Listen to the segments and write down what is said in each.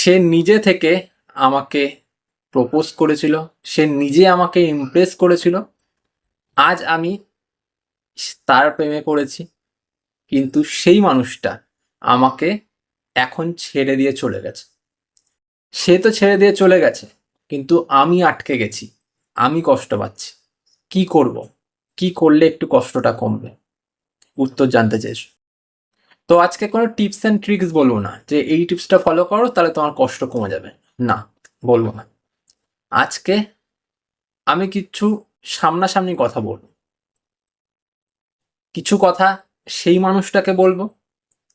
সে নিজে থেকে আমাকে প্রপোজ করেছিল, সে নিজে আমাকে ইমপ্রেস করেছিল। আজ আমি তার প্রেমে পড়েছি, কিন্তু সেই মানুষটা আমাকে এখন ছেড়ে দিয়ে চলে গেছে। সে তো ছেড়ে দিয়ে চলে গেছে, কিন্তু আমি আটকে গেছি, আমি কষ্ট পাচ্ছি। কি করব? কি করলে একটু কষ্টটা কমবে? উত্তর জানতে চেয়েছো তো আজকে কোনো টিপস অ্যান্ড ট্রিক্স বলব না। যে এই টিপসটা ফলো করো, তাহলে তোমার কষ্ট কমে যাবে। না, বলব না। আজকে আমি কিছু সামনাসামনি কথা বলব। কিছু কথা সেই মানুষটাকে বলব,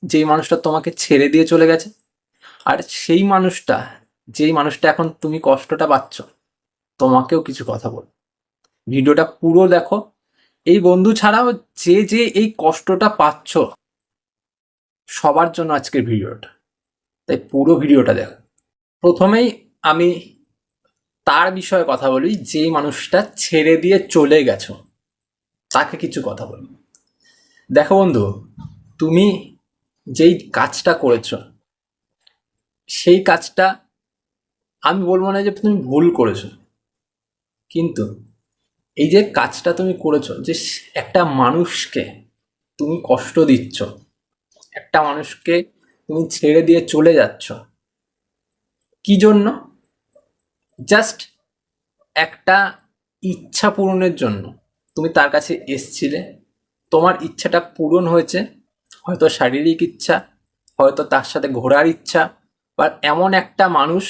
যেই মানুষটা তোমাকে ছেড়ে দিয়ে চলে গেছে। আর সেই মানুষটা, যেই মানুষটা এখন তুমি কষ্টটা পাচ্ছ, তোমাকেও কিছু কথা বল ভিডিওটা পুরো দেখো। এই বন্ধু ছাড়াও যে যে এই কষ্টটা পাচ্ছ সবার জন্য আজকের ভিডিওটা। তাই পুরো ভিডিওটা দেখো। প্রথমেই আমি তার বিষয়ে কথা বলি যেই মানুষটা ছেড়ে দিয়ে চলে গেছো, তাকে কিছু কথা বলি। দেখো বন্ধু, তুমি যেই কাজটা করেছ, সেই কাজটা আমি বলব না যে তুমি ভুল করেছ, কিন্তু এই যে কাজটা তুমি করেছ, যে একটা মানুষকে তুমি কষ্ট দিচ্ছ একটা মানুষকে তুমি ছেড়ে দিয়ে চলে যাচ্ছ। কি জন্য? জাস্ট একটা ইচ্ছা পূরণের জন্য। তুমি তার কাছে এসছিলে, তোমার ইচ্ছাটা পূরণ হয়েছে, হয়তো শারীরিক ইচ্ছা, হয়তো তার সাথে ঘোরার ইচ্ছা বা এমন একটা মানুষ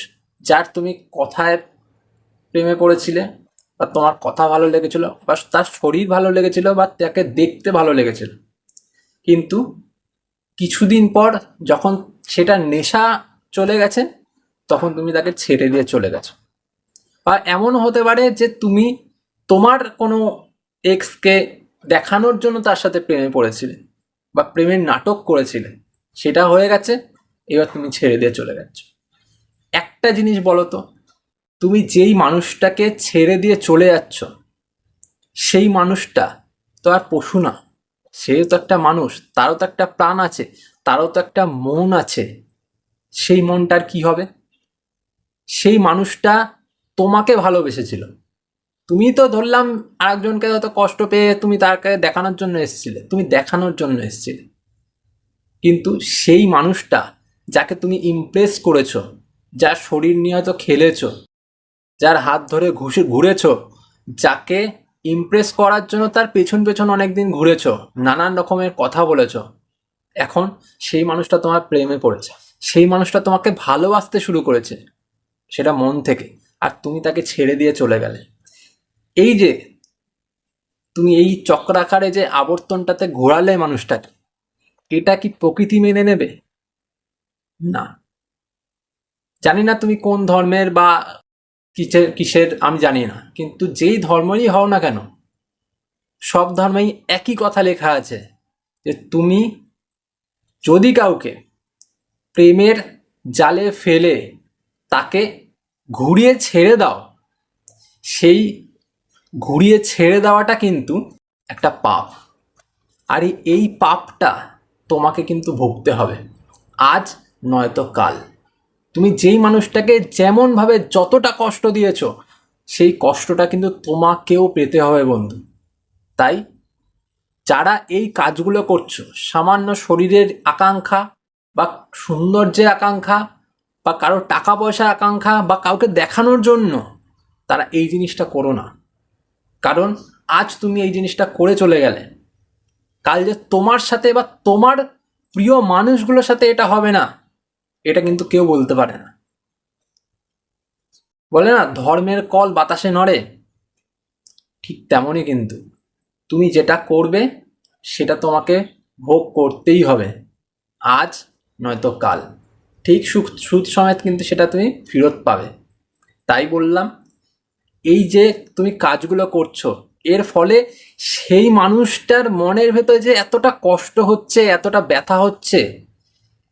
যার তুমি কথায় প্রেমে পড়েছিলে, বা তোমার কথা ভালো লেগেছিল, বা তার শরীর ভালো লেগেছিল, বা তাকে দেখতে ভালো লেগেছিল। কিন্তু কিছুদিন পর যখন সেটা নেশা চলে গেছে, তখন তুমি তাকে ছেড়ে দিয়ে চলে গেছো। বা এমন হতে পারে যে তুমি তোমার কোনো এক্সকে দেখানোর জন্য তার সাথে প্রেমে পড়েছিলে বা প্রেমের নাটক করেছিলে, সেটা হয়ে গেছে, এবার তুমি ছেড়ে দিয়ে চলে গেছো। একটা জিনিস বলো তো, তুমি যেই মানুষটাকে ছেড়ে দিয়ে চলে যাচ্ছ, সেই মানুষটা তো আর পশু না। সেও তো একটা মানুষ, তারও তো একটা প্রাণ আছে, তারও তো একটা মন আছে। সেই মনটার কি হবে? সেই মানুষটা তোমাকে ভালোবেসেছিল। তুমি তো ধরলাম আরেকজনকে হয়তো কষ্ট পেয়ে তুমি তাকে দেখানোর জন্য এসেছিলে, তুমি দেখানোর জন্য এসেছিলে। কিন্তু সেই মানুষটা যাকে তুমি ইমপ্রেস করেছ, যার শরীর নিয়ে হয়তো খেলেছো, যার হাত ধরে ঘুষে ঘুরেছো, যাকে ইমপ্রেস করার জন্য তার পেছন পেছন অনেকদিন ঘুরেছ, নানান রকমের কথা বলেছ। এখন সেই মানুষটা তোমার প্রেমে পড়েছে। সেই মানুষটা তোমাকে ভালোবাসতে শুরু করেছে, সেটা মন থেকে, আর তুমি তাকে ছেড়ে দিয়ে চলে গেলে। এই যে তুমি এই চক্রাকারে যে আবর্তনটাতে ঘোরালে মানুষটাকে, এটা কি প্রকৃতি মেনে নেবে? না। জানি না তুমি কোন ধর্মের বা কিসের কিসের আমি জানি না। কিন্তু যেই ধর্মেরই হও না কেন, সব ধর্মেই একই কথা লেখা আছে যে তুমি যদি কাউকে প্রেমের জালে ফেলে তাকে ঘুরিয়ে ছেড়ে দাও, সেই ঘুরিয়ে ছেড়ে দেওয়াটা কিন্তু একটা পাপ। আর এই পাপটা তোমাকে কিন্তু ভুগতে হবে। আজ নয়তো কাল। তুমি যেই মানুষটাকে যেমনভাবে যতটা কষ্ট দিয়েছ, সেই কষ্টটা কিন্তু তোমাকেও পেতে হবে বন্ধু। তাই যারা এই কাজগুলো করছ, সামান্য শরীরের আকাঙ্ক্ষা বা সৌন্দর্যের আকাঙ্ক্ষা বা কারও টাকা পয়সার আকাঙ্ক্ষা বা কাউকে দেখানোর জন্য তারা এই জিনিসটা করো না। কারণ আজ তুমি এই জিনিসটা করে চলে গেলে। কাল যে তোমার সাথে বা তোমার প্রিয় মানুষগুলোর সাথে এটা হবে না। এটা কিন্তু কেউ বলতে পারে না। বলে না, ধর্মের কল বাতাসে নড়ে? ঠিক তেমনই কিন্তু। তুমি যেটা করবে, সেটা তোমাকে ভোগ করতেই হবে। আজ নয়তো কাল। ঠিক সুখ, সুদ সমেত কিন্তু সেটা তুমি ফেরত পাবে। তাই বললাম, এই যে তুমি কাজগুলো করছ, এর ফলে সেই মানুষটার মনের ভেতরে যে এতটা কষ্ট হচ্ছে, এতটা ব্যথা হচ্ছে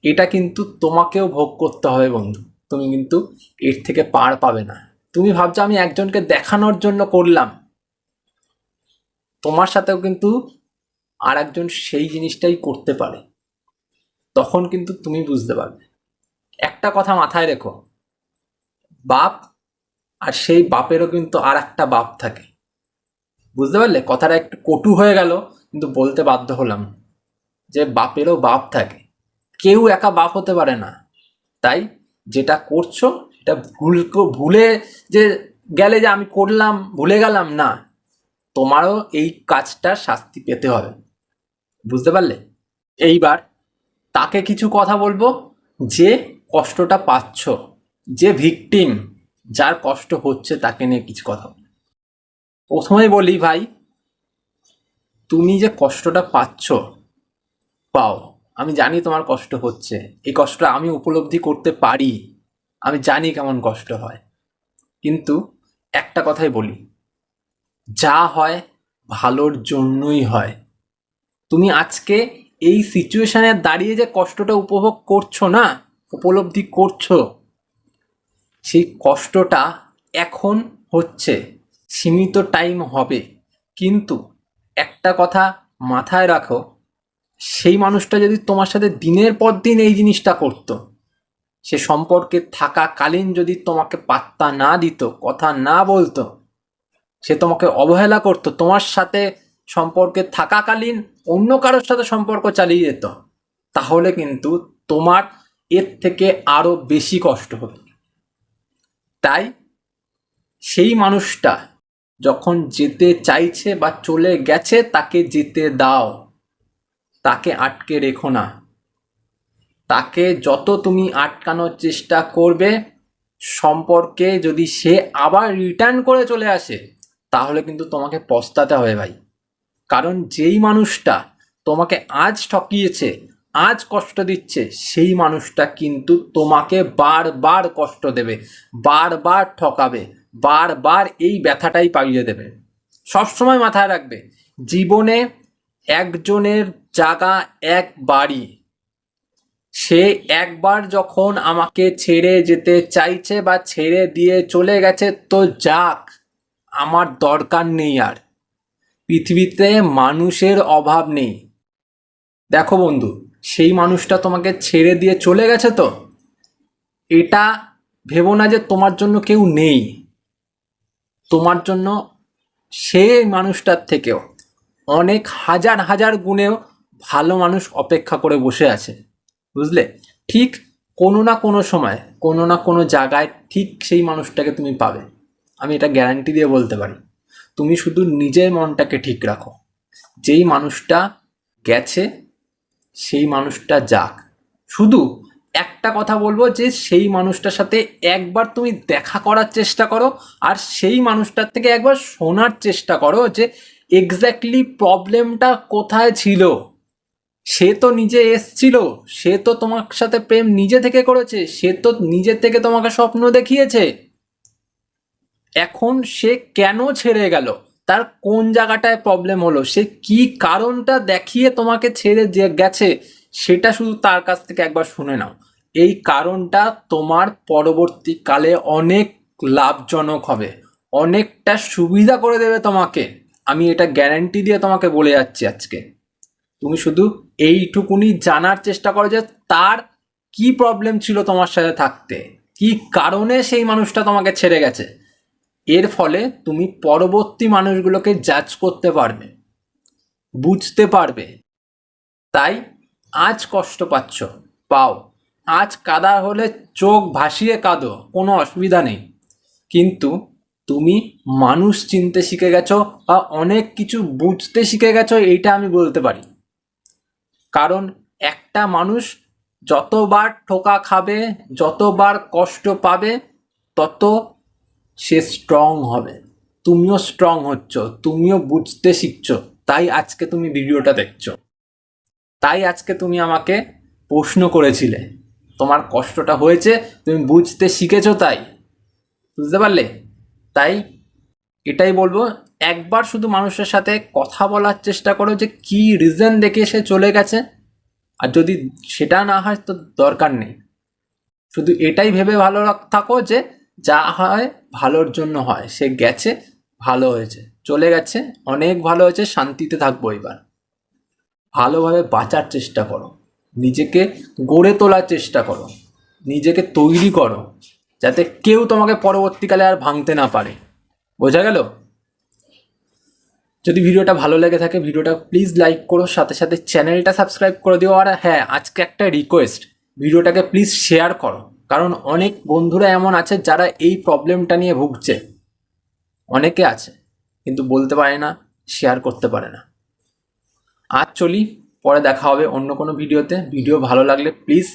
এটা কিন্তু তোমাকেও ভোগ করতে হবে বন্ধু। তুমি কিন্তু এর থেকে পার পাবে না। তুমি ভাবছ আমি একজনকে দেখানোর জন্য করলাম। তোমার সাথেও কিন্তু আর একজন সেই জিনিসটাই করতে পারে। তখন কিন্তু তুমি বুঝতে পারবে। একটা কথা মাথায় রেখো। বাপ আর সেই বাপেরও কিন্তু আর একটা বাপ থাকে। বুঝতে পারলে? কথাটা একটু কটু হয়ে গেল, কিন্তু বলতে বাধ্য হলাম যে বাপেরও বাপ থাকে। কেউ একা বাপ হতে পারে না। তাই যেটা করছ, এটা ভুল ভুলে যে গেলে যে আমি করলাম, ভুলে গেলাম, না। তোমারও এই কাজটার শাস্তি পেতে হবে। বুঝতে পারলে? এইবার তাকে কিছু কথা বলব যে কষ্টটা পাচ্ছ, যে ভিকটিম, যার কষ্ট হচ্ছে তাকে নিয়ে কিছু কথা। প্রথমেই বলি ভাই, তুমি যে কষ্টটা পাচ্ছ, পাও। আমি জানি তোমার কষ্ট হচ্ছে। এই কষ্টটা আমি উপলব্ধি করতে পারি। আমি জানি কেমন কষ্ট হয়। কিন্তু একটা কথাই বলি, যা হয় ভালোর জন্যই হয়। তুমি আজকে এই সিচুয়েশানে দাঁড়িয়ে যে কষ্টটা উপভোগ করছ না, উপলব্ধি করছ, সেই কষ্টটা এখন হচ্ছে, সীমিত টাইম হবে। কিন্তু একটা কথা মাথায় রাখো সেই মানুষটা যদি তোমার সাথে দিনের পর দিন এই জিনিসটা করতো, সে সম্পর্কে থাকাকালীন যদি তোমাকে পাত্তা না দিত, কথা না বলতো, সে তোমাকে অবহেলা করতো, তোমার সাথে সম্পর্কে থাকাকালীন অন্য কারোর সাথে সম্পর্ক চালিয়ে যেত, তাহলে কিন্তু তোমার এর থেকে আরও বেশি কষ্ট হতো তাই সেই মানুষটা যখন যেতে চাইছে বা চলে গেছে, তাকে যেতে দাও। তাকে আটকে রেখো না। তাকে যত তুমি আটকানোর চেষ্টা করবে, সম্পর্কে যদি সে আবার রিটার্ন করে চলে আসে, তাহলে কিন্তু তোমাকে পস্তাতে হবে ভাই। কারণ যেই মানুষটা তোমাকে আজ ঠকিয়েছে, আজ কষ্ট দিচ্ছে, সেই মানুষটা কিন্তু তোমাকে বারবার কষ্ট দেবে, বারবার ঠকাবে, বারবার এই ব্যথাটাই পাইয়ে দেবে। সবসময় মাথায় রাখবে, জীবনে একজনের জায়গা একবারই সে একবার যখন আমাকে ছেড়ে যেতে চাইছে বা ছেড়ে দিয়ে চলে গেছে, তো যাক, আমার দরকার নেই আর। পৃথিবীতে মানুষের অভাব নেই। দেখো বন্ধু, সেই মানুষটা তোমাকে ছেড়ে দিয়ে চলে গেছে তো? এটা ভেবো না যে তোমার জন্য কেউ নেই। তোমার জন্য সেই মানুষটার থেকেও। অনেক হাজার হাজার গুণেও ভালো মানুষ অপেক্ষা করে বসে আছে, বুঝলে? ঠিক কোনো না কোনো সময়, কোনো না কোনো জায়গায় ঠিক সেই মানুষটাকে তুমি পাবে। আমি এটা গ্যারান্টি দিয়ে বলতে পারি। তুমি শুধু নিজের মনটাকে ঠিক রাখো। যেই মানুষটা গেছে, সেই মানুষটা যাক। শুধু একটা কথা বলব যে সেই মানুষটার সাথে একবার তুমি দেখা করার চেষ্টা করো, আর সেই মানুষটার থেকে একবার শোনার চেষ্টা করো যে এক্স্যাক্টলি প্রবলেমটা কোথায় ছিল? সে তো নিজে এসছিল, সে তো তোমার সাথে প্রেম নিজে থেকে করেছে, সে তো নিজে থেকে তোমাকে স্বপ্ন দেখিয়েছে। এখন সে কেন ছেড়ে গেল? তার কোন জায়গাটায় প্রবলেম হলো? সে কি কারণটা দেখিয়ে তোমাকে ছেড়ে যে গেছে, সেটা শুধু তার কাছ থেকে একবার শুনে নাও। এই কারণটা তোমার পরবর্তীকালে অনেক লাভজনক হবে, অনেকটা সুবিধা করে দেবে তোমাকে। আমি এটা গ্যারান্টি দিয়ে তোমাকে বলে যাচ্ছি আজকে। তুমি শুধু এইটুকুনি জানার চেষ্টা করো যে তার কি প্রবলেম ছিল তোমার সাথে থাকতে। কি কারণে সেই মানুষটা তোমাকে ছেড়ে গেছে। এর ফলে তুমি পরবর্তী মানুষগুলোকে জাজ করতে পারবে। বুঝতে পারবে। তাই আজ কষ্ট পাচ্ছ। পাও। আজ কাদা হলে চোখ ভাসিয়ে কাঁদো। কোনো অসুবিধা নেই। কিন্তু তুমি মানুষ চিনতে শিখে গেছো বা অনেক কিছু বুঝতে শিখে গেছো, এইটা আমি বলতে পারি। কারণ একটা মানুষ যতবার ঠোকা খাবে, যতবার কষ্ট পাবে, তত সে স্ট্রং হবে। তুমিও স্ট্রং হচ্ছ, তুমিও বুঝতে শিখছো। তাই আজকে তুমি ভিডিওটা দেখছ। তাই আজকে তুমি আমাকে প্রশ্ন করেছিলে, তোমার কষ্টটা হয়েছে, তুমি বুঝতে শিখেছো তাই। বুঝতে পারলে? তাই এটাই বলব, একবার শুধু মানুষের সাথে কথা বলার চেষ্টা করো যে কি রিজন দেখে সে চলে গেছে। আর যদি সেটা না হয় তো দরকার নেই। শুধু এটাই ভেবে ভালো থাকো যে যা হয় ভালোর জন্য হয়। সে গেছে, ভালো হয়েছে, চলে গেছে, অনেক ভালো হয়েছে, শান্তিতে থাকব এবার। ভালোভাবে বাঁচার চেষ্টা করো। নিজেকে গড়ে তোলার চেষ্টা করো। নিজেকে তৈরি করো। যাতে কেউ তোমাকে পরবর্তীকালে আর ভাঙতে না পারে। বোঝা গেল? যদি ভিডিওটা ভালো লেগে থাকে, ভিডিওটা প্লিজ লাইক করো, সাথে সাথে চ্যানেলটা সাবস্ক্রাইব করে দিও। আর হ্যাঁ আজকে একটা রিকোয়েস্ট ভিডিওটাকে প্লিজ শেয়ার করো। কারণ অনেক বন্ধুরা এমন আছে যারা এই প্রবলেমটা নিয়ে ভুগছে। অনেকে আছে, কিন্তু বলতে পারে না শেয়ার করতে পারে না। আজ চলি, পরে দেখা হবে অন্য কোনো ভিডিওতে। ভিডিও ভালো লাগলে প্লিজ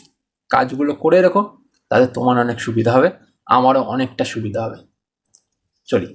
কাজগুলো করে রেখো। তাতে তোমার অনেক সুবিধা হবে আমারও অনেকটা সুবিধা হবে। চলি।